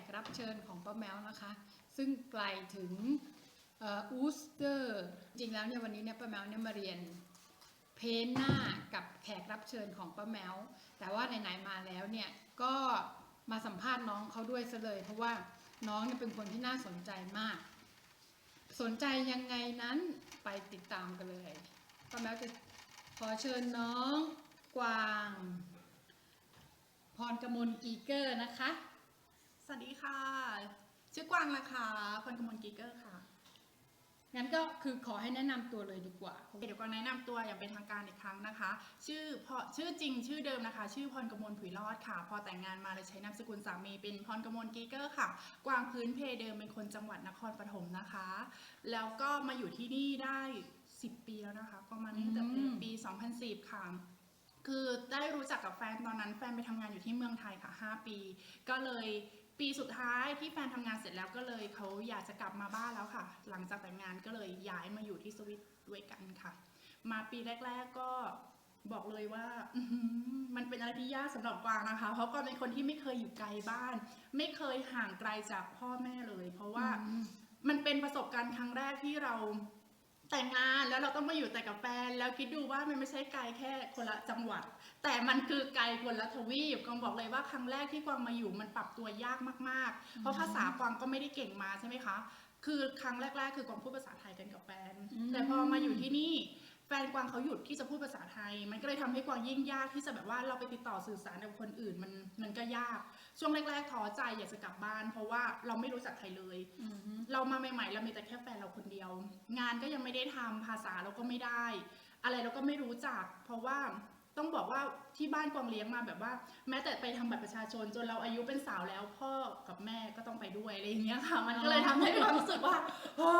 ขกรับเชิญของป้าแมวนะคะ ซึ่งไกลถึงอูสเตอร์ จริงแล้วเนี่ยวันนี้เนี่ยป้าแมวเนี่ยมาเรียนเพ้นหน้ากับแขกรับเชิญของป้าแมว แต่ว่าไหนๆมาแล้วเนี่ยก็มาสัมภาษณ์น้องเขาด้วยซะเลย เพราะว่าน้องเนี่ยเป็นคนที่น่าสนใจมาก สนใจยังไงนั้นไปติดตามกันเลยป้าแมวจะขอเชิญน้องกวาง พรกมลกีเกอร์นะคะ วัสดีค่ะ ชื่อกวางนะคะพรกมลกีเกอร์ค่ะ งั้นก็คือขอให้แนะนำตัวเลยดีกว่า เดี๋ยวกวางแนะนำตัวอย่างเป็นทางการอีกครั้งนะคะ ชื่อพอชื่อจริงชื่อเดิมนะคะ ชื่อพรกมลผุยรอดค่ะ พอแต่งงานมาเลยใช้นามสกุลสามีเป็นพรกมลกีเกอร์ค่ะ กวางพื้นเพเดิมเป็นคนจังหวัดนครปฐมนะคะ แล้วก็มาอยู่ที่นี่ได้ 10 ปีแล้วนะคะ ประมาณนี้ตั้งแต่อืมปี 2010 ค่ะ คือได้รู้จักกับแฟนตอนนั้นแฟนไปทำงานอยู่ที่เมืองไทยค่ะ 5 ปี ก็เลย ปีสุดท้ายที่แฟนทำงานเสร็จแล้วก็เลยเขาอยากจะกลับมาบ้านแล้วค่ะ หลังจากแต่งงานก็เลยย้ายมาอยู่ที่สวิตด้วยกันค่ะ มาปีแรก ๆก็บอกเลยว่าอื้อหือมันเป็นอะไรที่ยากสำหรับกวางนะคะ เพราะกวางเป็นคนที่ไม่เคยอยู่ไกลบ้าน ไม่เคยห่างไกลจากพ่อแม่เลย เพราะว่าอืมมันเป็นประสบการณ์ครั้งแรกที่เรา แต่งงานแล้วเราต้องมาอยู่แต่กับแฟน แล้วคิดดูว่ามันไม่ใช่ไกลแค่คนละจังหวัด แต่มันคือไกลคนละทวีปกวางบอกเลยว่าครั้งแรกที่กวางมาอยู่มันปรับตัวยากมากๆ เพราะภาษากวางก็ไม่ได้เก่งมาใช่ไหมคะ คือครั้งแรก ๆ คือกวางพูดภาษาไทยกันกับแฟนอืมแต่พอมาอยู่ที่นี่ แฟนกวางเขาหยุดที่จะพูดภาษาไทย มันก็เลยทำให้กวางยิ่งยากที่จะแบบว่าเราไปติดต่อสื่อสารกับคนอื่นมันมันก็ยาก ช่วงแรกๆท้อใจอยากจะกลับบ้าน เพราะว่าเราไม่รู้จักใครเลยอืมเรามาใหม่ๆ เรามีแต่แค่แฟนเราคนเดียว งานก็ยังไม่ได้ทำภาษาเราก็ไม่ได้ อะไรเราก็ไม่รู้จัก เพราะว่า ต้องบอกว่าที่บ้านกวางเลี้ยงมาแบบว่า แม้แต่ไปทำบัตรประชาชนจนเราอายุเป็นสาวแล้วพ่อกับแม่ก็ต้องไปด้วยอะไรอย่างเงี้ยค่ะ มันก็เลยทำให้ความรู้สึกว่าโอ้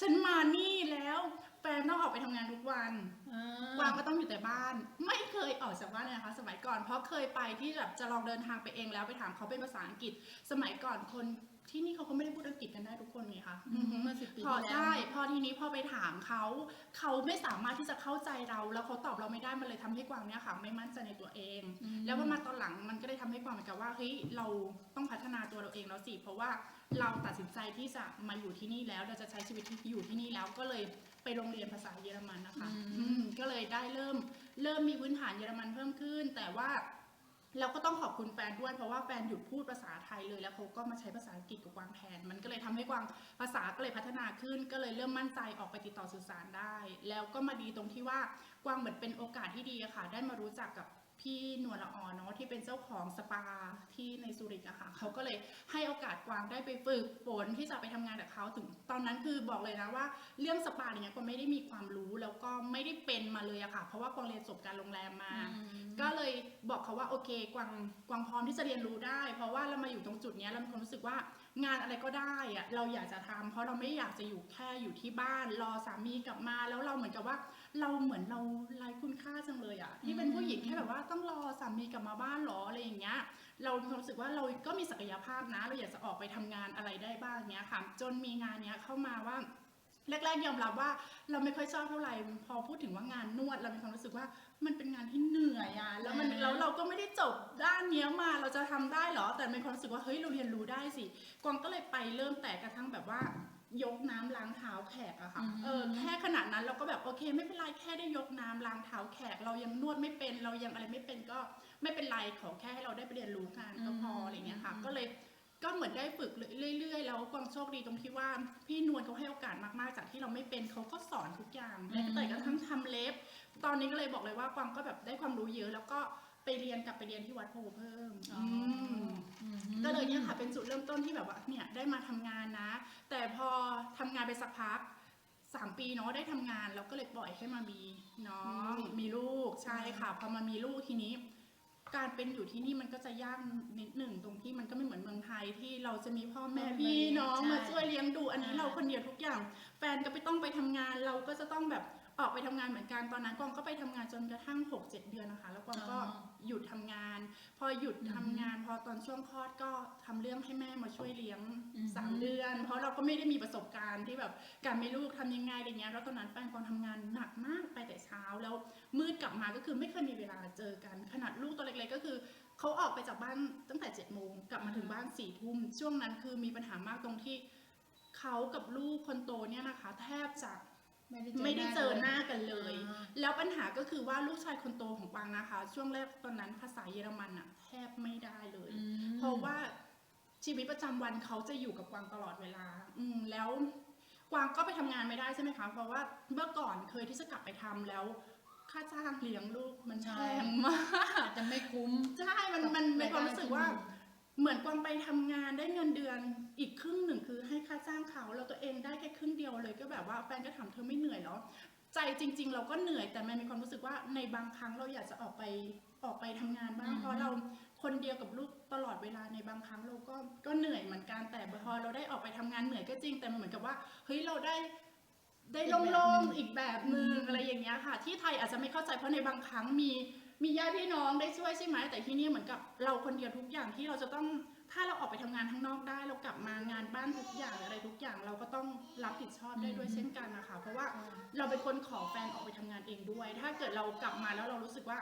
ฉันมานี่แล้วแฟนต้องออกไปทำงานทุกวันอ่กวางก็ต้องอยู่แต่บ้าน ไม่เคยออกจากบ้านเลยนะคะ สมัยก่อนเพราะเคยไปที่แบบจะลองเดินทางไปเองแล้วไปถามเขาเป็นภาษาอังกฤษ สมัยก่อนคน ที่นี่เขาก็ไม่ได้พูดอังกฤษกันได้ทุกคนไงคะอืมอือฮึเมื่อสิบปีพอที่แล้วใช่พอทีนี้พอไปถามเขาเขาไม่สามารถที่จะเข้าใจเรา แล้วเขาตอบเราไม่ได้มันเลยทำให้กวางเนี่ยค่ะไม่มั่นใจในตัวเองอืมแล้วพอมาตอนหลังมันก็เลยทำให้กวางเหมือนกับว่าเฮ้ยเราต้องพัฒนาตัวเราเองแล้วสิเพราะว่าเราตัดสินใจที่จะมาอยู่ที่นี่แล้วเราจะใช้ชีวิตที่อยู่ที่นี่แล้วก็เลยไปโรงเรียนภาษาเยอรมันนะคะอืมอืมก็เลยได้เริ่มเริ่มมีพื้นฐานเยอรมันเพิ่มขึ้น แต่ว่า เราก็ต้องขอบคุณแฟนด้วยเพราะว่าแฟนหยุดพูดภาษาไทยเลยแล้วเขาก็มาใช้ภาษาอังกฤษกับกวางแทน มันก็เลยทำให้กวางภาษาก็เลยพัฒนาขึ้น ก็เลยเริ่มมั่นใจออกไปติดต่อสื่อสารได้ แล้วก็มาดีตรงที่ว่ากวางเหมือนเป็นโอกาสที่ดีอะค่ะ ได้มารู้จักกับ พี่นวลละออเนาะที่เป็นเจ้าของสปาที่ในซูริกอะค่ะเขาก็เลยให้โอกาสกวางได้ไปฝึกฝนที่จะไปทำงานกับเขาถึงตอนนั้นคือบอกเลยนะว่า เรื่องสปาเนี่ยก็ไม่ได้มีความรู้แล้วก็ไม่ได้เป็นมาเลยอะค่ะ เพราะว่ากวางเรียนจบการโรงแรมมาอืมก็เลยบอกเขาว่าโอเคกวางกวางพร้อมที่จะเรียนรู้ได้ เพราะว่าเรามาอยู่ตรงจุดเนี้ยเรามีความรู้สึกว่า งานอะไรก็ได้อะเราอยากจะทำเพราะเราไม่อยากจะอยู่แค่อยู่ที่บ้านรอสามีกลับมา แล้วเราเหมือนกับว่า เราเหมือนเราไร้คุณค่าจังเลยอะที่เป็นผู้หญิงแค่แบบว่าต้องรอสามีกลับมาบ้านหรออะไรอย่างเงี้ย เรามีความรู้สึกว่าเราก็มีศักยภาพนะ เราอยากจะออกไปทำงานอะไรได้บ้างเนี้ยค่ะ จนมีงานเนี้ยเข้ามาว่าแรกๆยอมรับว่าเราไม่ค่อยชอบเท่าไหร่พอพูดถึงว่างานนวด เรามีความรู้สึกว่า มันเป็นงานที่เหนื่อยอะแล้วมันอ่าแล้วเราก็ไม่ได้จบด้านเนี้ยมาเราจะทำได้เหรอ แต่มีความรู้สึกว่าเฮ้ยเราเรียนรู้ได้สิกวางก็เลยไปเริ่มแต่กระทั่งแบบว่ายกน้ำล้างเท้าแขกอะค่ะอืมเออแค่ขนาดนั้นเราก็แบบโอเค ไม่เป็นไรแค่ได้ยกน้ำล้างเท้าแขก เรายังนวดไม่เป็นเรายังอะไรไม่เป็นก็ไม่เป็นไรขอแค่ให้เราได้ไปเรียนรู้งานก็พออะไรอย่างเงี้ยค่ะ ก็เลยก็ เหมือนได้ฝึกเรื่อยๆ แล้วกวางโชคดีตรงที่ว่า พี่นวลเขาให้โอกาสมากๆ จากที่เราไม่เป็นเขาก็สอนทุกอย่างอืมแม้แต่กระทั่งทำเล็บ ตอนนี้ก็เลยบอกเลยว่ากวางก็แบบได้ความรู้เยอะ แล้วก็ไปเรียนกลับไปเรียนที่วัดโพเพิ่มอ๋อมอืมก็เลยเนี่ยค่ะเป็นจุดเริ่มต้นที่แบบว่าเนี่ยได้มาทำงานนะ แต่พอทำงานไปสักพักสามปีเนาะได้ทำงานแล้วก็เลยปล่อยให้มามีน้องมีลูกใช่ค่ะพอมามีลูกทีนี้ การเป็นอยู่ที่นี่มันก็จะยากนิดหนึ่งตรงที่มันก็ไม่เหมือนเมืองไทยที่เราจะมีพ่อแม่พ่อแม่พี่น้องใช่มาช่วยเลี้ยงดู อันนี้อ่าเราคนเดียวทุกอย่าง แฟนก็ไปต้องไปทำงานเราก็จะต้องแบบออกไปทำงานเหมือนกันตอนนั้นกวางก็ไปทำงานจนกระทั่ง6 7เดือนนะคะ แล้วกวางก็อ๋อ หยุดทำงาน พอหยุดอืมทำงาน พอตอนช่วงคลอดก็ทำเรื่องให้แม่มาช่วยเลี้ยงอืมสามเดือน เพราะเราก็ไม่ได้มีประสบการณ์ที่แบบการมีลูกทำยังไงอะไรเงี้ยแล้วตอนนั้นแฟนกวางทำงานหนักมากไปแต่เช้าแล้วมืดกลับมาก็คือไม่เคยมีเวลาเจอกัน ขนาดลูกตัวเล็กๆก็คือเขาออกไปจากบ้านตั้งแต่เจ็ดโมงกลับมาถึงบ้านสี่ทุ่มช่วงนั้นคือมีปัญหามากตรงที่เขากับลูกคนโตเนี่ยนะคะ แทบจะ ไม่ได้เจอหน้ากันเลยอ่าแล้วปัญหาก็คือว่าลูกชายคนโตของกวางนะคะ ช่วงแรกตอนนั้นภาษาเยอรมันอะแทบไม่ได้เลยอืมเพราะว่าชีวิตประจำวันเขาจะอยู่กับกวางตลอดเวลา อืมแล้วกวางก็ไปทำงานไม่ได้ใช่ไหมคะเพราะว่าเมื่อก่อนเคยที่จะกลับไปทำแล้วค่าจ้างเลี้ยงลูกมันแพงมากอาจจะไม่คุ้มใช่มันมันเป็นความรู้สึกว่า เหมือนกวางไปทำงานได้เงินเดือนอีกครึ่งหนึ่งคือให้ค่าจ้างเขาแล้วตัวเองได้แค่ครึ่งเดียวเลยก็แบบว่าแฟนก็ถามเธอไม่เหนื่อยเหรอใจจริง ๆ เราก็เหนื่อยแต่มันมีความรู้สึกว่าในบางครั้งเราอยากจะออกไปออกไปทำงานบ้างอืมเพราะเราคนเดียวกับลูกตลอดเวลาในบางครั้งเราก็ก็เหนื่อยเหมือนกันแต่พอเราได้ออกไปทำงานเหนื่อยก็จริงแต่มันเหมือนกับว่าเฮ้ยเราได้ได้โล่งๆอีกแบบหนึ่งอะไรอย่างเงี้ยค่ะ ที่ไทยอาจจะไม่เข้าใจเพราะในบางครั้งมี มีญาติพี่น้องได้ช่วยใช่ไหมแต่ที่นี่เหมือนกับเราคนเดียวทุกอย่างที่เราจะต้องถ้าเราออกไปทำงานข้างนอกได้ เรากลับมางานบ้านทุกอย่างอะไรทุกอย่าง เราก็ต้องรับผิดชอบได้ด้วยเช่นกันนะคะ เพราะว่าเราเป็นคนขอแฟนออกไปทำงานเองด้วย ถ้าเกิดเรากลับมาแล้วเรารู้สึกว่า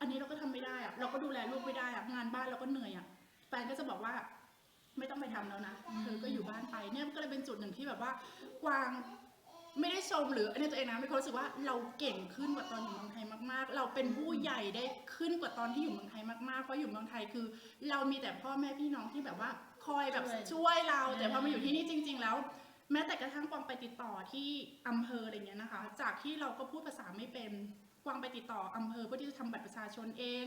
อันนี้เราก็ทำไม่ได้อะเราก็ดูแลลูกไม่ได้อะงานบ้านเราก็เหนื่อยอะแฟนก็จะบอกว่าไม่ต้องไปทำแล้วนะเธอก็อยู่บ้านไปเนี่ยก็เลยเป็นจุดหนึ่งที่แบบว่ากวาง ไม่ได้ชมหรืออันนี้ตัวเองนะไม่ความรู้สึกว่าเราเก่งขึ้นกว่าตอนอยู่เมืองไทยมากๆ เราเป็นผู้ใหญ่ได้ขึ้นกว่าตอนที่อยู่เมืองไทยมากๆเพราะอยู่เมืองไทยคือ เรามีแต่พ่อแม่พี่น้องที่แบบว่าคอยแบบช่วยช่วยเรา แต่พออ่ามาอยู่ที่นี่จริง ๆ แล้ว แม้แต่กระทั่งกวางไปติดต่อที่อำเภออะไรเงี้ยนะคะ จากที่เราก็พูดภาษาไม่เป็นกวางไปติดต่ออำเภอเพื่อที่จะทำบัตรประชาชนเอง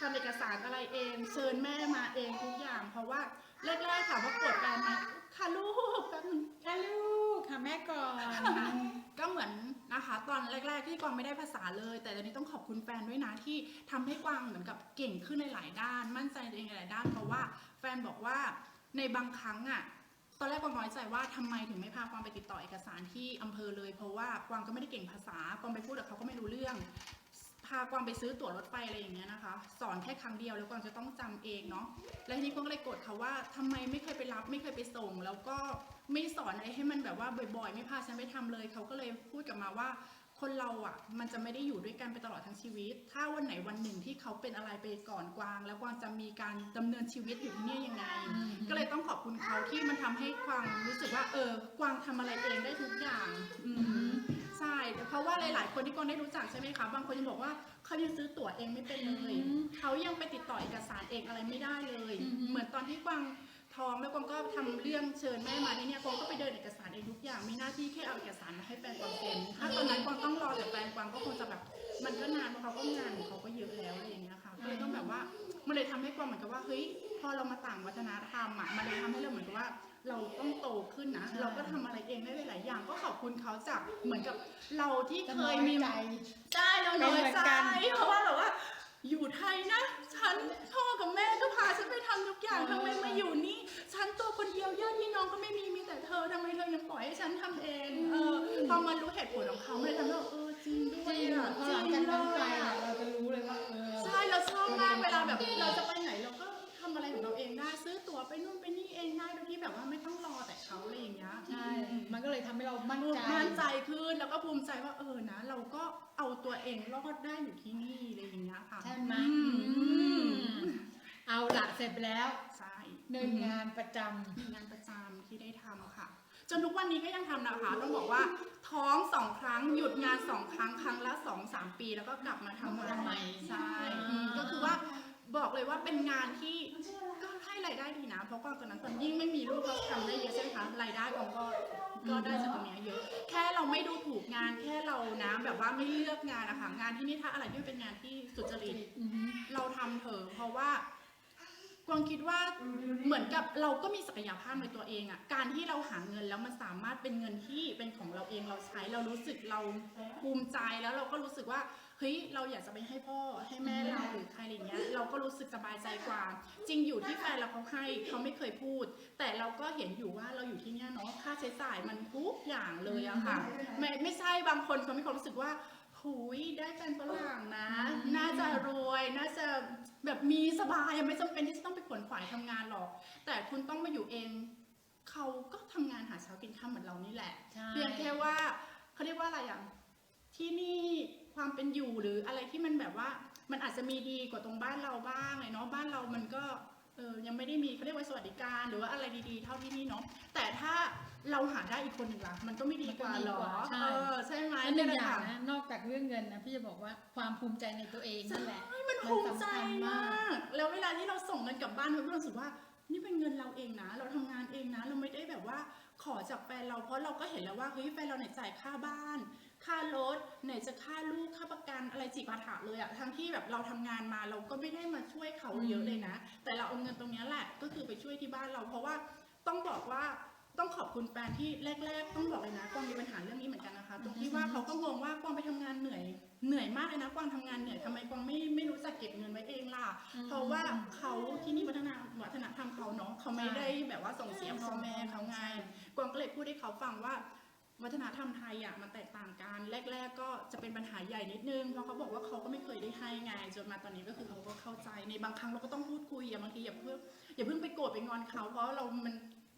ทำเอกสารอะไรเอง เชิญแม่มาเองทุกอย่าง เพราะว่า แรกๆถามว่ากดแฟนไหมค่ะลูกแป๊บนึงค่ะลูกค่ะแม่ก่อน ก็เหมือนนะคะ ตอนแรก ๆ ที่กวางไม่ได้ภาษาเลย แต่ตอนนี้ต้องขอบคุณแฟนด้วยนะที่ทำให้กวางเหมือนกับเก่งขึ้นในหลายด้าน มั่นใจในตัวเองในหลายด้าน เพราะว่าแฟนบอกว่าในบางครั้งอะ ตอนแรกกวางน้อยใจว่าทำไมถึงไม่พากวางไปติดต่อเอกสารที่อำเภอเลย เพราะว่ากวางก็ไม่ได้เก่งภาษากวางไปพูดกับเขาก็ไม่รู้เรื่อง พากวางไปซื้อตั๋วรถไฟอะไรอย่างเงี้ยนะคะ สอนแค่ครั้งเดียวแล้วกวางจะต้องจำเองเนาะแล้วทีนี้กวางก็เลยโกรธเขาว่าทำไมไม่เคยไปรับไม่เคยไปส่ง แล้วก็ไม่สอนอะไรให้มันแบบว่าบ่อยๆ ไม่พาฉันไปทำเลยเขาก็เลยพูดกลับมาว่า คนเราอะ มันจะไม่ได้อยู่ด้วยกันไปตลอดทั้งชีวิต ถ้าวันไหนวันหนึ่งที่เขาเป็นอะไรไปก่อนกวาง แล้วกวางจะมีการดำเนินชีวิตอยู่ที่นี่ยังไง ก็เลยต้องขอบคุณเขาที่มันทำให้กวางรู้สึกว่า เออกวางทำอะไรเองได้ทุกอย่าง อืม ใช่เพราะว่าหลาย ๆ คนที่กวางได้รู้จักใช่ไหมคะ บางคนยังบอกว่าเขายังซื้อตั๋วเองไม่เป็นเลย อืมเขายังไปติดต่อเอกสารเองอะไรไม่ได้เลย อือฮึเหมือนตอนที่กวางท้องแล้วกวางก็ทำเรื่องเชิญแม่มาที่เนี่ยกวางก็ไปเดินเอกสารเองทุกอย่าง มีหน้าที่แค่เอาเอกสารมาให้แฟนกวางเซ็นถ้าตอนนั้นกวางต้องรอแต่แฟนกวางก็คงจะแบบมันก็นานเพราะเขาก็งานของเขาก็เยอะแล้วอะไรอย่างเงี้ยค่ะ ก็เลยต้องแบบว่า มันเลยทำให้กวางเหมือนกับว่าเฮ้ยพอเรามาต่างวัฒนธรรมอะมันเลยทำให้เราเหมือนกับว่า เราต้องโตขึ้นนะ ใช่ เราก็ทำอะไรเองได้หลายๆอย่าง ก็ขอบคุณเขาจากเหมือนกับเราที่จะเคน้อยมี ใจ ใช่เราน้อยเป็นเหมือนใจกัน เพราะว่าแบบว่าอยู่ไทยนะ ฉันพ่อกับแม่ก็พาฉันไปทำทุกอย่างเออทำไมมาอยู่นี่ฉันตัวคนเดียวญาติพี่น้องก็ไม่มีมีแต่เธอทำไมเธอยังปล่อยให้ฉันทำเองเออพอมารู้เหตุผลของเขามันเลยทำให้เราเออจริงด้วจยริงอะพอหลังจากนั้นไปจริงเลยอะอะเราจะรู้เลยว่าเออ ใช่เราชอบมากเวลาแบบเราจะไป ได้ซื้อตั๋วไปนู่นไปนี่เองได้โดยที่แบบว่าไม่ต้องรอแต่เขาอะไรอย่างเงี้ยใช่มันก็เลยทำให้เรามั่นใจ มั่นใจขึ้นแล้วก็ภูมิใจว่าเออนะ เราก็เอาตัวเองรอดได้อยู่ที่นี่อะไรอย่างเงี้ยค่ะใช่ไหมอืมอืมเอาละเสร็จไปแล้วใช่หนึ่งงานประจมีงานประจำที่ได้ทำค่ะ จนทุกวันนี้ก็ยังทำนะคะ ต้องบอกว่าท้องสองครั้งหยุดงานสองครั้งครั้งละสองสามปี แล้วก็กลับมาทำทำใหม่ใช่อืมก็คือว่า บอกเลยว่าเป็นงานที่ก็ให้รายได้ดีนะ เพราะว่าตอนนั้นตอนยิ่งไม่มีลูกเราทำได้เยอะใช่ไหมคะรายได้ของก็ก็ได้จากตรงเนี้ยเยอะ แค่เราไม่ดูถูกงานแค่เรานะแบบว่าไม่เลือกงานนะคะงานที่นี่ถ้าอะไรที่เป็นงานที่สุจริตำอือฮึเราทำเถอะเพราะว่ากวางคิดว่าเหมือนกับเราก็มีศักยภาพในตัวเองอะ่ะการที่เราหาเงินแล้วมันสามารถเป็นเงินที่เป็นของเราเองเราใช้เรารู้สึกเราภูมิใจแล้วเราก็รู้สึกว่า เฮ้ยเราอยากจะไปให้พ่อให้แม่เราหรือใครอะไรเงี้ยเราก็รู้สึกสบายใจกว่า จริงอยู่ที่แฟนเราเขาให้เขาไม่เคยพูด แต่เราก็เห็นอยู่ว่าเราอยู่ที่เนี่ยเนาะค่าใช้จ่ายมันทุกอย่างเลยอะค่ะไม่ไม่ใช่บางคนเขามีความรู้สึกว่าหุยได้แฟนฝรั่งนะ น่าจะรวยน่าจะแบบมีสบายไม่จำเป็นที่จะต้องไปขวนขวายทำงานหรอก แต่คุณต้องมาอยู่เองเขาก็ทำงานหาเช้ากินข้าวเหมือนเรานี่แหละใช่เพียงแค่ว่าเขาเรียกว่าอะไรอะที่นี่ คความเป็นอยู่หรืออะไรที่มันแบบว่า มันอาจจะมีดีกว่าตรงบ้านเราบ้างเลยเนาะบ้านเรามันก็เออยังไม่ได้มีเขาเรียกว่าสวัสดิการหรือว่าอะไรดีๆ เท่าที่นี่เนาะแต่ถ้าเราหาได้อีกคนหนึ่งล่ะมันก็ไม่ดีกว่าหรอมันก็ดีกว่าใช่เออใช่ไหมอันหนึ่งแหอละย่างค่ะนะนอกจากเรื่องเงินนะพี่จะบอกว่าความภูมิใจในตัวเองนั่นแหละมันภูมิใจมันสำคัญมมากาก แล้วเวลาที่เราส่งเงินกลับบ้านเราก็รู้สึกว่านี่เป็นเงินเราเองนะ เราทำงานเองนะ เราไม่ได้แบบว่าขอจากแฟนเราเพราะเราก็เห็นแล้วว่าเฮ้ยแฟนเราเนี่ยจ่ายค่าบ้าน ค่ารถไหนจะค่าลูกค่าประกันอะไรจิปาถะเลยอะทั้งที่แบบเราทำงานมาเราก็ไม่ได้มาช่วยเขาเยอะเลยนะ แต่เราเอาเงินตรงเนี้ยแหละก็คือไปช่วยที่บ้านเราเพราะว่าต้องบอกว่าต้องขอบคุณแฟนที่แรก ๆ ต้องบอกเลยนะกวางมีปัญหาเรื่องนี้เหมือนกันนะคะ ตรงที่ว่าเขาก็งงว่ากวางไปทำงานเหนื่อยเหนื่อยมากเลยนะกวางทำงานเหนื่อยทำไมกวางไม่ไม่รู้จักเก็บเงินไว้เองล่ะอืมเพราะว่าเขาที่นี่วัฒนวัฒนธรรมเขาเนาะเขาไม่ได้แบบว่าส่งเสียพ่อแม่เขาไงกวางก็เลยพูดให้เขาฟังว่า วัฒนธรรมไทยอะมันแตกต่างกันแรก ๆ ก็จะเป็นปัญหาใหญ่นิดนึงเพราะเขาบอกว่าเขาก็ไม่เคยได้ให้ไงจนมาตอนนี้ก็คือเขาก็เข้าใจในบางครั้งเราก็ต้องพูดคุยอย่าบางทีอย่าเพิ่งอย่าเพิ่งไปโกรธไปงอนเขาเพราะเรามัน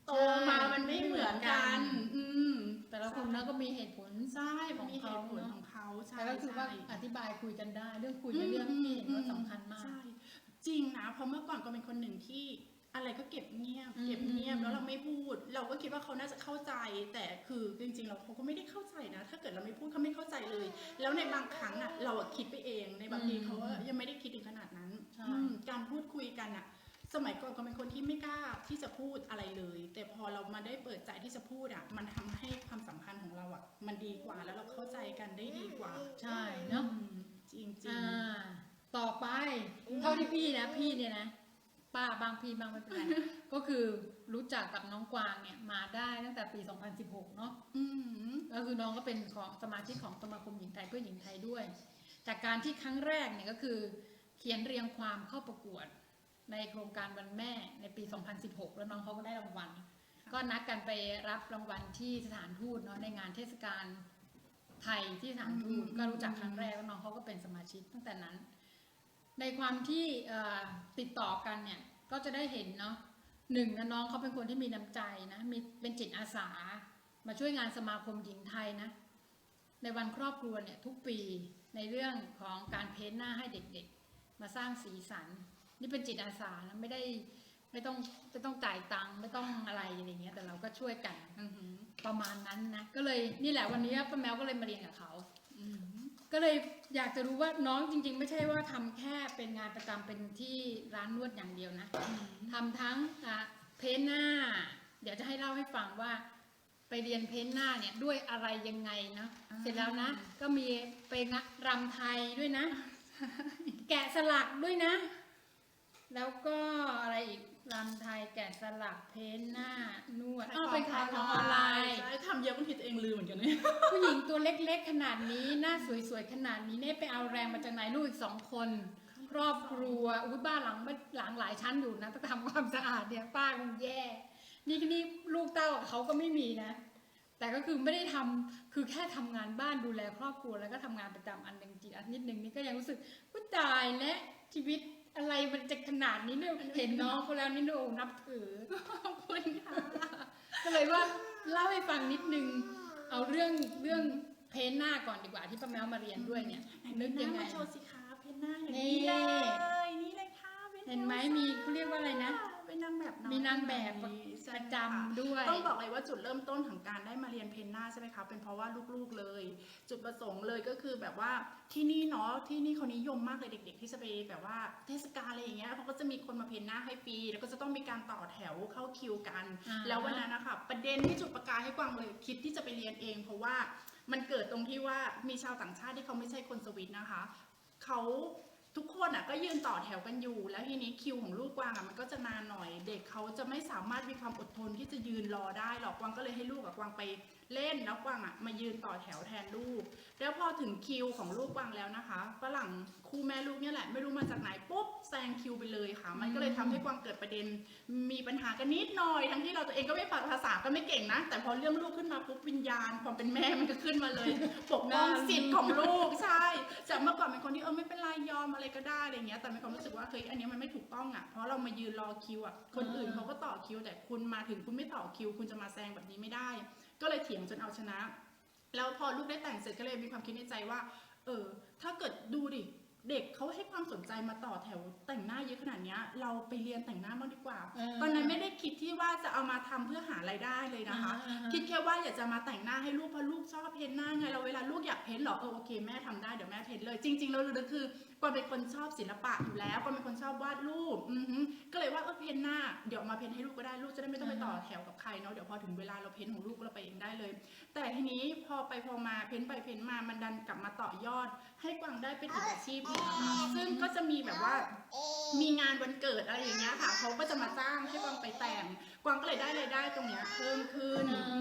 โตมามันไม่เหมือนกัน อืมแต่ละคนนะก็มีเหตุผลใช่มันมีขเหองตุผเขาลเนอะของเขาใช่แต่ก็คือว่าใช่อธิบายคุยกันได้ เรื่องคุยในเรื่องที่เห็นว่าสำคัญมากใช่จริงนะเพราะเมื่อก่อนก็เป็นคนหนึ่งที่ อะไรก็เก็บเงียบอืมเก็บเงียบอืมแล้วเราไม่พูด เราก็คิดว่าเขาน่าจะเข้าใจ แต่คือจริงๆเราเขาก็ไม่ได้เข้าใจนะ ถ้าเกิดเราไม่พูดเขาไม่เข้าใจเลย แล้วในบางครั้งอะเราอะคิดไปเองในบางทีเขาอะยังไม่ได้คิดถึงขนาดนั้นใช่อืมการพูดคุยกันอะ สมัยก่อนก็เป็นคนที่ไม่กล้าที่จะพูดอะไรเลย แต่พอเรามาได้เปิดใจที่จะพูดอะ มันทำให้ความสัมพันธ์ของเราอะ มันดีกว่าแล้วเราเข้าใจกันได้ดีกว่าใช่เนาะอืมจริงจริงอ่าต่อไป เท่าที่พี่นะ พี่เนี่ยนะ ป้าบางพี่บางไม่เป็นไรก็คือรู้จักกับน้องกวางเนี่ยมาได้ตั้งแต่ปี 2016 เนาะอืมก็คือน้องก็เป็นของสมาชิกของสมาคมหญิงไทยเพื่อหญิงไทยด้วย จากการที่ครั้งแรกเนี่ยก็คือ เขียนเรียงความเข้าประกวด ในโครงการวันแม่ในปี 2016 แล้วน้องเขาก็ได้รางวัล ก็นัดกันไปรับรางวัลที่สถานทูตเนาะในงานเทศกาลไทยที่สถานทูตอืมก็รู้จักครั้งแรกแล้วน้องเขาก็เป็นสมาชิกตั้งแต่นั้น ในความที่เอ่อติดต่อกันเนี่ยก็จะได้เห็นเนาะหนึ่งนะน้องเขาเป็นคนที่มีน้ำใจนะมีเป็นจิตอาสา มาช่วยงานสมาคมหญิงไทยนะ ในวันครอบครัวเนี่ยทุกปีในเรื่องของการเพ้นท์หน้าให้เด็กๆ มาสร้างสีสัน นี่เป็นจิตอาสานะไม่ได้ไม่ต้องไม่ต้องจ่ายตังค์ไม่ต้องอะไรอะไรเงี้ยแต่เราก็ช่วยกันอือหือประมาณนั้นนะก็เลยนี่แหละวันนี้ป้าแมวก็เลยมาเรียนกับเขาอืม ก็เลยอยากจะรู้ว่าน้องจริง ๆ ไม่ใช่ว่าทำแค่เป็นงานประจำเป็นที่ร้านนวดอย่างเดียวนะทำทั้งอะเพ้นท์หน้า เดี๋ยวจะให้เล่าให้ฟังว่าไปเรียนเพ้นท์หน้าเนี่ยด้วยอะไรยังไงนะอ่าเสร็จแล้วนะ ก็มีไปงะรำไทยด้วยนะ แกะสลักด้วยนะ แล้วก็อะไรอีก รำไทยแกะสลักเพ้นท์หน้านวดอ้าวเป็นขายของออนไลน์ใช่ทำเยอะบางทีตัวเองลืมเหมือนกันเนี่ยผู้หญิงตัวเล็กๆขนาดนี้หน้าสวยๆขนาดนี้เนี่ยไปเอาแรงมาจากไหนลูกอีกสองคน ครอบครัวอุ้ยบ้านหลังหลังหลายชั้นอยู่นะต้องทำความสะอาดเนี่ยป้าคงแย่ นี่นี่ลูกเต้าเขาก็ไม่มีนะ แต่ก็คือไม่ได้ทำคือแค่ทำงานบ้านดูแลครอบครัวแล้วก็ทำงานประจำอันหนึ่งจีอันนิดหนึ่งนี่ก็ยังรู้สึกว่าตายและชีวิต อะไรมันจะขนาดนี้เนี่ยเห็นน้องเขาแล้วนี่โอ้นับถือขอบคุณค่ะก็เลยว่าเล่าให้ฟังนิดนึง เอาเรื่องเรื่องเพนหน้าก่อนดีกว่าที่ป้าแมวมาเรียนด้วยเนี่ยนึกยังไงมาโชว์สิคะเพนหน้าอย่างนี่นี้เลยนี่เลยค่ะพนเห็นไหมมีเขาเรียกว่าอะไรนะ เป็นนางแบบอยมีนางแบบปใช่ระค่ะจำด้วย ต้องบอกเลยว่าจุดเริ่มต้นของการได้มาเรียนเพนหน้าใช่ไหมคะ เป็นเพราะว่าลูกๆเลย จุดประสงค์เลยก็คือแบบว่าที่นี่เนาะที่นี่เขานิยมมากเลยเด็ก ๆ ที่จะไปแบบว่าเทศกาลอะไรอย่างเงี้ยเขาก็จะมีคนมาเพนหน้าให้ฟรีแล้วก็จะต้องมีการต่อแถวเข้าคิวกันอ่าแล้ววันนั้นนะคะประเด็นที่จุดประกายให้กวางเลยคิดที่จะไปเรียนเอง เพราะว่ามันเกิดตรงที่ว่ามีชาวต่างชาติที่เขาไม่ใช่คนสวิตนะคะเขา ทุกคนอะก็ยืนต่อแถวกันอยู่ แล้วทีนี้คิวของลูกกวางอะมันก็จะนานหน่อย เด็กเขาจะไม่สามารถมีความอดทนที่จะยืนรอได้หรอกกวางก็เลยให้ลูกกับกวางไปเล่นแล้วกวางอะมายืนต่อแถวแทนลูก แล้วพอถึงคิวของลูกกวางแล้วนะคะฝรั่งคู่แม่ลูกเนี่ยแหละไม่รู้มาจากไหนปุ๊บแซงคิวไปเลยค่ะ มันก็เลยทำให้กวางเกิดประเด็นมีปัญหากันนิดหน่อย ทั้งที่เราตัวเองก็ไม่ภาษาก็ไม่เก่งนะ แต่พอเรื่องลูกขึ้นมาปุ๊บวิญญาณความเป็นแม่มันก็ขึ้นมาเลยปกป้องสิทธิ์ของลูกใช่จาก เมื่อก่อนเป็นคนที่เออไม่เป็นไรยอมอะไรก็ได้อะไรเงี้ย แต่มีความรู้สึกว่าเฮ้ยอันนี้มันไม่ถูกต้องอะเพราะเรามายืนรอคิวอะคนอื่นเขาก็ต่อคิว แต่คุณมาถึงคุณไม่ต่อคิว คุณจะมาแซงแบบนี้ไม่ได้ ก็เลยเถียงจนเอาชนะ แล้วพอลูกได้แต่งเสร็จก็เลยมีความคิดในใจว่า เออ ถ้าเกิดดูดิ เด็กเขาให้ความสนใจมาต่อแถวแต่งหน้าเยอะขนาดเนี้ย เราไปเรียนแต่งหน้าบ้างดีกว่าเออตอนนั้นไม่ได้คิดที่ว่าจะเอามาทำเพื่อหารายได้เลยนะคะอ่าฮะคิดแค่ว่าอยากจะมาแต่งหน้าให้ลูกเพราะลูกชอบเพ้นหน้าไงเราเวลาลูกอยากเพ้นเหรอเออโอเคแม่ทำได้เดี๋ยวแม่เพ้นเลยจริงๆแล้วลึกๆคือ กวางเป็นคนชอบศิลปะอยู่แล้วกวางเป็นคนชอบวาดรูปอือฮึก็เลยว่าเออเพ้นหน้าเดี๋ยวมาเพ้นให้ลูกก็ได้ลูกจะได้ไม่ต้องไปต่อแถวกับใครเนาะเดี๋ยวพอถึงเวลาเราเพ้นของลูกเราไปเองได้เลย แต่ทีนี้พอไปพอมาเพ้นไปเพ้นมามันดันกลับมาต่อยอด ให้กวางได้เป็นอีกอาชีพหนึงนะคะซึ่งก็จะมีแบบว่า มีงานวันเกิดอะไรอย่างเงี้ยค่ะเขาก็จะมาจ้างให้กวางไปแต่ง กวางก็เลยได้รายได้ตรงเนี้ยเพิ่มขึ้นอ่าอื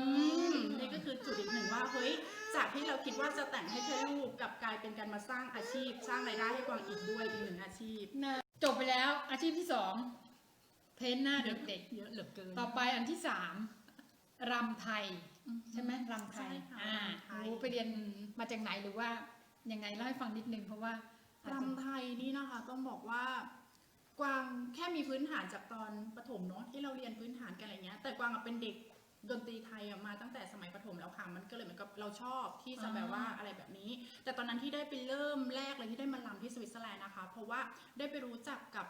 มนี่ก็คือจุดอีกหนึ่งว่าเฮ้ย จากที่เราคิดว่าจะแต่งให้แค่ลูกกลับกลายเป็นการมาสร้างอาชีพ สร้างรายได้ให้กวางอีกด้วยอีกหนึ่งอาชีพ นะจบไปแล้วอาชีพที่สองเพ้นหน้าเด็กเยอะเหลือเกิน ๆต่อไปอันที่สามรำไทย ใช่ไหมรำไทยใช่ค่ะอ่ารำไทย รู้ไปเรียนมาจากไหนหรือว่ายังไงเล่าให้ฟังนิดนึงเพราะว่าอาจจะ รำไทยนี่นะคะต้องบอกว่ากวางแค่มีพื้นฐานจากตอนประถมเนาะที่เราเรียนพื้นฐานกันอะไรเงี้ยแต่กวางอะเป็นเด็กดนตรีไทยอะมาตั้ง เลยเหมือนกับเราชอบที่จะแบบว่าอะไรแบบนี้ แต่ตอนนั้นที่ได้ไปเริ่มแรกเลยที่ได้มาลำที่สวิตเซอร์แลนด์นะคะ เพราะว่าได้ไปรู้จักกับ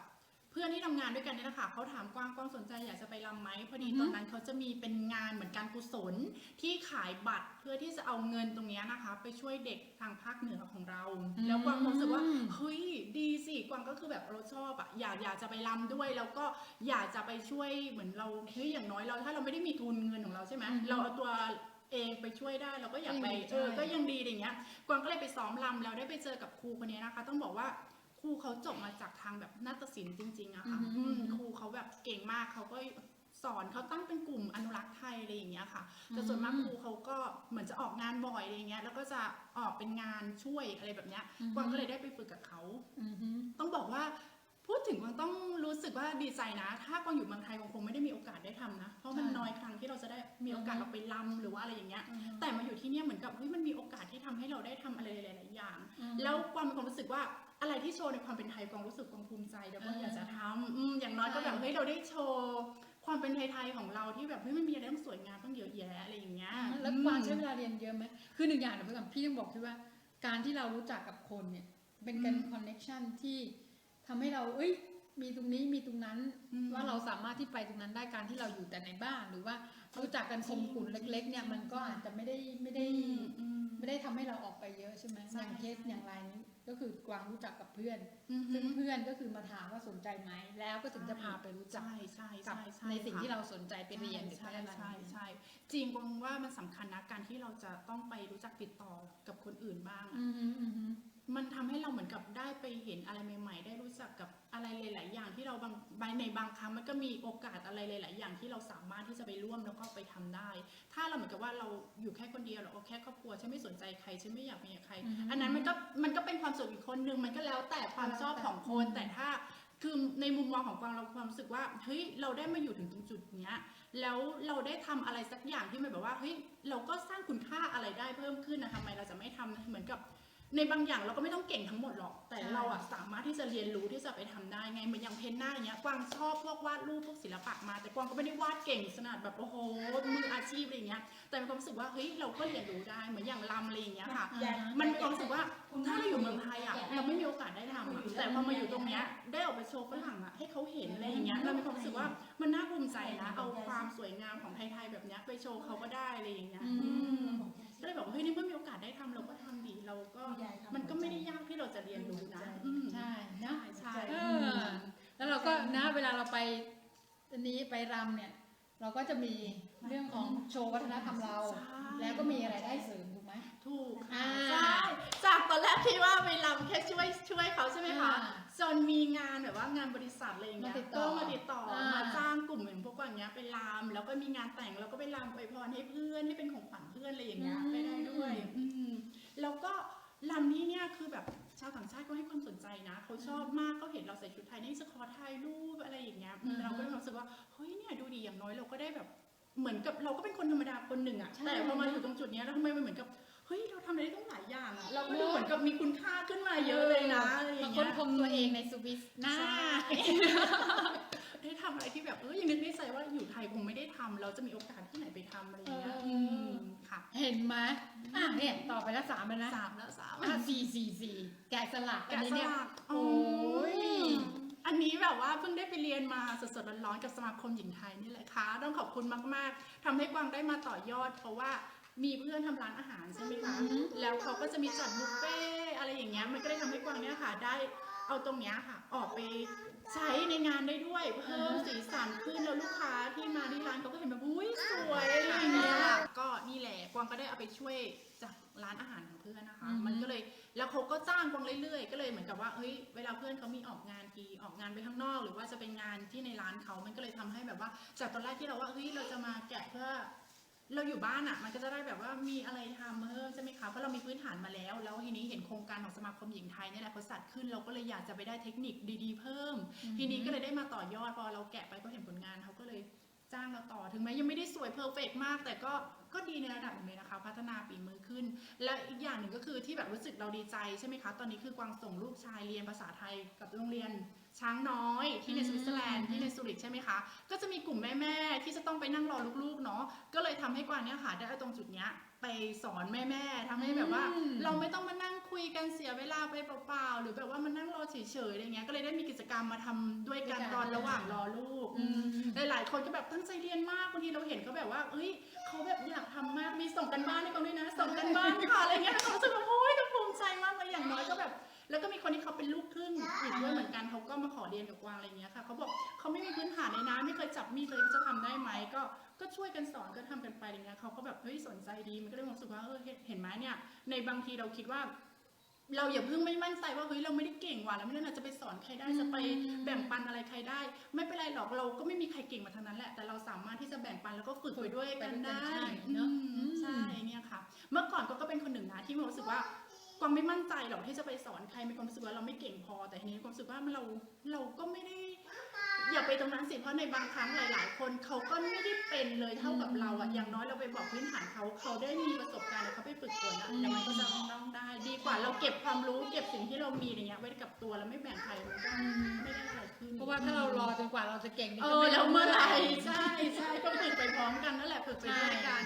เพื่อนที่ทำงานด้วยกันเนี่ยนะคะเขาถามกวางกวางสนใจอยากจะไปลำไหมพอดีอือฮึตอนนั้นเขาจะมีเป็นงานเหมือนการกุศลที่ขายบัตรเพื่อที่จะเอาเงินตรงเนี้ยนะคะ ไปช่วยเด็กทางภาคเหนือของเรา แล้วกวางรู้สึกว่าอืมเฮ้ยดีสิกวางก็คือแบบเราชอบอะอยากอยากจะไปรำด้วย แล้วก็อยากจะไปช่วยเหมือนเราเฮ้ยอย่างน้อยเราถ้าเราไม่ได้มีทุนเงินของเราใช่ไหมอืมเราเอาตัว เองไปช่วยได้เราก็อยากไปอืมเออใช่ก็ยังดีอย่างเงี้ยกวางก็เลยไปซ้อมรำแล้วได้ไปเจอกับครูคนนี้นะคะ ต้องบอกว่าครูเขาจบมาจากทางแบบนาฏศิลป์จริงๆอะค่ะอือหืออืมครูเขาแบบเก่งมากเขาก็สอนเขาตั้งเป็นกลุ่มอนุรักษ์ไทยอะไรอย่างเงี้ยค่ะแต่ส่วนมากครูเขาก็เหมือนจะออกงานบ่อยอะไรเงี้ยแล้วก็จะออกเป็นงานช่วยอะไรแบบเนี้ยอือฮึกวางก็เลยได้ไปฝึกกับเขาอือฮึต้องบอกว่า พูดถึงกวางต้องรู้สึกว่าดีใจนะ ถ้ากวางอยู่เมืองไทยกวางคงไม่ได้มีโอกาสได้ทำนะ เพราะมันใช่น้อยครั้งที่เราจะได้มีโอกาสอือฮึออกไปรำหรือว่าอะไรอย่างเงี้ย อือฮึ แต่มาอยู่ที่เนี่ยเหมือนกับเฮ้ยมันมีโอกาสที่ทำให้เราได้ทำอะไรหลายๆอย่างอือฮึแล้วความมีความรู้สึกว่าอะไรที่โชว์ในความเป็นไทยกวางรู้สึกกวางภูมิใจแล้วก็อ่าอยากจะทำอืมอย่างน้อยก็แบบใช่เฮ้ยเราได้โชว์ ความเป็นไทยๆของเราที่แบบเฮ้ยมันมีอะไรต้องสวยงามต้องเยอะแยะอะไรอย่างเงี้ย แล้วกวางใช้เวลาเรียนเยอะไหมคือหนึ่งอย่างเดี๋ยวไปก่อนพี่ต้องบอกพี่ว่า การที่เรารู้จักกับคนเนี่ย เป็นการคอนเน็ชันที่ ทำให้เราเอ้ย มีตรงนี้มีตรงนั้นอืมว่าเราสามารถที่ไปตรงนั้นได้การที่เราอยู่แต่ในบ้าน หรือว่ารู้จักกันกลุ่มกลุ่มเล็ก ๆ เนี่ยมันก็อาจจะไม่ได้ไม่ได้อืมไม่ได้ทำให้เราออกไปเยอะใช่ไหมใช่อย่างเคสใช่อย่างไรนี้ก็คือกวางรู้จักกับเพื่อนอืมซึ่งเพื่อนก็คือมาถามว่าสนใจไหม แล้วก็ถึงจะพาไปรู้จักใช่ใช่กับใช่ช่ในสิ่งค่ะที่เราสนใจไปเรียนหรือไปใช่อะไรใช่ใช่จริงกวางว่ามันสำคัญนะการที่เราจะต้องไปรู้จักติดต่อกับคนอื่นบ้างอะอื มฮึอืมฮึมันทำให้เราเหมือนกับได้ไปเห็นอะไรใหม่ ๆ ได้รู้จักกับอะไรหลาย ๆ อย่างที่เราบางบางในบางครั้งมันก็มีโอกาสอะไรหลาย ๆ อย่างที่เราสามารถที่จะไปร่วมแล้วก็ไปทำได้ ถ้าเราเหมือนกับว่าเราอยู่แค่คนเดียวเราเอาแค่ครอบครัวฉันไม่สนใจใครฉันไม่อยากมีกับใครอือฮึอันนั้นมันก็มันก็เป็นความสุขอีกคนนึงมันก็แล้วแต่ความชอบของคนแต่ถ้าคือในมุมมองของกวางเราความรู้สึกว่าเฮ้ยเราได้มาอยู่ถึงตรงจุดเนี้ยแล้วเราได้ทำอะไรสักอย่างที่มันแบบว่าเฮ้ยเราก็สร้างคุณค่าอะไรได้เพิ่มขึ้นนะทำไมเราจะไม่ทำเหมือนกับ ในบางอย่างเราก็ไม่ต้องเก่งทั้งหมดหรอก แต่ใช่เราอะสามารถที่จะเรียนรู้ที่จะไปทำได้ไงเหมือนอย่างเพนหน้าอย่างเงี้ยกวางชอบพวกวาดรูปพวกศิลปะมา แต่กวางก็ไม่ได้วาดเก่งขนาดแบบโอ้โหมืออาชีพอะไรอย่างเงี้ยแต่มีความรู้สึกว่าเฮ้ยเราก็เรียนรู้ได้เหมือนอย่างลำอะไรอย่างเงี้ยค่ะอ่ามันมีความรู้สึกว่าถ้าเราอยู่เมืองไทยอะเราไม่มีโอกาสได้ทำอะแต่พอมาอยู่ตรงเนี้ยได้ออกไปโชว์ฝรั่งอะให้เขาเห็นอะไรอย่างเงี้ยเรามีความรู้สึกว่ามันน่าภูมิใจนะเอาความสวยงามของไทยๆแบบเนี้ยไปโชว์เขาก็ได้อะไรอย่างเงี้ยอือืมม ก็เลยบอกว่าเฮ้ยนี่เมื่อมีโอกาสได้ทำเราก็ทำดีเราก็มันก็ไม่ได้ยากที่เราจะเรียนรู้นะอืมใช่นะใช่เออแล้วเราก็นะเวลาเราไปอันนี้ไปรำเนี่ยเราก็จะมีเรื่องของโชว์วัฒนธรรมเราใช่แล้วก็มีอะไรได้เสริมถูกไหมถูกอ่าใช่จากตอนแรกที่ว่าไปรำแค่ช่วยช่วยเขาใช่ไหมคะอ่า จนมีงานแบบว่างานบริษัทอะไรอย่างเงี้ยมาติดต่ก็อมาติดต่ออ่ามมาจ้างกลุ่มเหมือนพวกอย่างเงี้ยไปรำแล้วก็มีงานแต่งแล้วก็ไปรำไปพรให้เพื่อนให้เป็นของขวัญเพื่อนอะไรอย่างเงี้ยไปได้ด้วยอืมแล้วก็รำนี้เนี่ยคือแบบชาวต่างชาติก็ให้ความสนใจนะเขาชอบมากเขาเห็นเราใส่ชุดไทยนี่จะขอถ่ายรูปอะไรอย่างเงี้ยอืมอ่าฮะเราก็มีความรู้สึกว่าเฮ้ยเนี่ยดูดีอย่างน้อยเราก็ได้แบบเหมือนกับเราก็เป็นคนธรรมดาคนหนึ่งอะใช่ แต่พอมาอยู่ตรงจุดเนี้ยแล้วทำไมมันเหมือนกับเฮ้ยเราทำ มือนกับมีคุณค่าขึ้นมาเยอะเลยนะอะไรอย่าบางงคเงี้นยชมตัวเองในสวิสนะใช่ได้ทำอะไรที่แบบเออยังนึกในใจว่าอยู่ไทยคงไม่ได้ทำเราจะมีโอกาสที่ไหนไปทำอะไรอย่างเงี้ยเอออืมค่ะ เห็นไหมอะเนี่ยต่อไปแล้วสามแล้วนะสามแล้วสามอะสี่สี่สี่แกะสลักอันแกะนี้สเนี่ยลักโอ้ยอันนี้แบบว่าเพิ่งได้ไปเรียนมาสดๆร้อนๆกับสมาคมหญิงไทยนี่แหละค่ะต้องขอบคุณมากๆทำให้กวางได้มาต่อยอด เพราะว่า มีเพื่อนทำร้านอาหารใช่ไหมคะอืมแล้วเขาก็จะมีจัดบุฟเฟ่ต์อะไรอย่างเงี้ย มันก็เลยทำให้กวางเนี่ยค่ะ ได้เอาตรงเนี้ยค่ะ ออกไปใช้ในงานได้ด้วยเพิ่มสีสันขึ้นแล้วลูกค้าที่มาที่ร้านเขาก็เห็นแบบอุ้ยสวยอะไรอย่างเงี้ยก็นี่แหละกวางก็ได้เอาไปช่วยจากร้านอาหารของเพื่อนนะคะอือฮึมันก็เลยแล้วเขาก็จ้างกวางเรื่อยๆ ก็เลยเหมือนกับว่าเฮ้ยเวลาเพื่อนเขามีออกงานทีออกงานไปข้างนอก หรือว่าจะเป็นงานที่ในร้านเขามันก็เลยทำให้แบบว่า จากตอนแรกที่เราว่าเฮ้ยเราจะมาแกะเพื่อ เราอยู่บ้านอะ มันก็จะได้แบบว่ามีอะไรทำเพิ่มใช่ไหมคะเพราะเรามีพื้นฐานมาแล้ว แล้วทีนี้เห็นโครงการของสมาคมหญิงไทยเนี่ยแหละเขาจัดขึ้นเราก็เลยอยากจะไปได้เทคนิคดีๆ เพิ่ม ทีนี้ก็เลยได้มาต่อยอดพอเราแกะไปก็เห็นผลงานเขาก็เลยจ้างเราต่อถึงแม้ยังไม่ได้สวยเพอร์เฟกมาก แต่ก็ก็ดีในระดับหนึงเลยนะคะ พัฒนาฝีมือขึ้น และอีกอย่างหนึ่งก็คือที่แบบรู้สึกเราดีใจใช่ไหมคะ ตอนนี้คือกวางส่งลูกชายเรียนภาษาไทยกับโรงเรียนช้างน้อยที่ในอืมสวิตเซอร์แลนด์ที่ในซูริกใช่ไหมคะ ก็จะมีกลุ่มแม่ ๆ ที่จะต้องไปนั่งรอลูก ๆ เนาะก็เลย ทำให้กวางเนี่ยค่ะ ได้เอาตรงจุดเนี้ยไปสอนแม่ๆทำให้แบบว่าอืมเราไม่ต้องมานั่งคุยกันเสียเวลาไปเปล่าๆหรือแบบว่ามานั่งรอเฉยๆอะไรเงี้ยก็เลยได้มีกิจกรรมมาทำด้วยกันตอนระหว่างรอลูกอืมหลายๆคนก็แบบตั้งใจเรียนมากบางทีเราเห็นเขาแบบว่าเอ้ยเขาแบบอยากทำมากมีส่งกันบ้านให้เขาด้วยนะ ส่งกันบ้านค่ะอะไรเงี้ยเขารู้สึกว่าโอ้ยเราภูมิใจมากเลยอย่างน้อยก็แบบแล้วก็มีคนที่เขาเป็นลูกครึ่งอีกด้วยเหมือนกันเขาก็มาขอเรียนกับกวางอะไรเงี้ยค่ะเขาบอกเขาไม่มีพื้นฐานในน้ำไม่เคยจับมีดเลยเขาจะทำได้ไหมก็ ก็ช่วยกันสอนก็ทำกันไปอะไรเงี้ยเขาก็แบบเฮ้ยสนใจดีมันก็เลยมีความรู้สึกว่าเออเห็นเห็นไหมเนี่ย ในบางทีเราคิดว่า เราอย่าเพิ่งไม่มั่นใจว่าเฮ้ยเราไม่ได้เก่งว่ะเราไม่น่าจะไปสอนใครได้จะไปแบ่งปันอะไรใครได้ ไม่เป็นไรหรอกเราก็ไม่มีใครเก่งมาทางนั้นแหละแต่เราสามารถที่จะแบ่งปันแล้วก็ฝึกไปด้วยกันได้ไปด้วยกันใช่เนอะอืมอืมใช่เนี่ยค่ะ เมื่อก่อนก็ก็เป็นคนหนึ่งนะที่มีความรู้สึกว่ากวางไม่มั่นใจหรอกที่จะไปสอนใครมีความรู้สึกว่าเราไม่เก่งพอ แต่ทีนี้ความรู้สึกว่ามันเราเราก็ไม่ได้ อย่าไปตรงนั้นสิเพราะในบางครั้งหลาย ๆ คนเขาก็ไม่ได้เป็นเลยเท่ากับเราอะอย่างน้อยเราไปบอกพื้นฐานเขาเขาได้มีประสบการณ์เขาไปฝึกฝนอะแต่มันก็จะน้องได้ ดีกว่าเราเก็บความรู้เก็บสิ่งที่เรามีอะไรเงี้ยไว้กับตัวแล้วไม่แบ่งใครไม่ได้อะไรขึ้นเพราะว่าถ้าเรารอจนกว่าเราจะเก่งนี่เออแล้วเมื่อไหร่ใช่ใช่ก็ฝึกไปพร้อมกันนั่นแหละฝึกไปด้วยกัน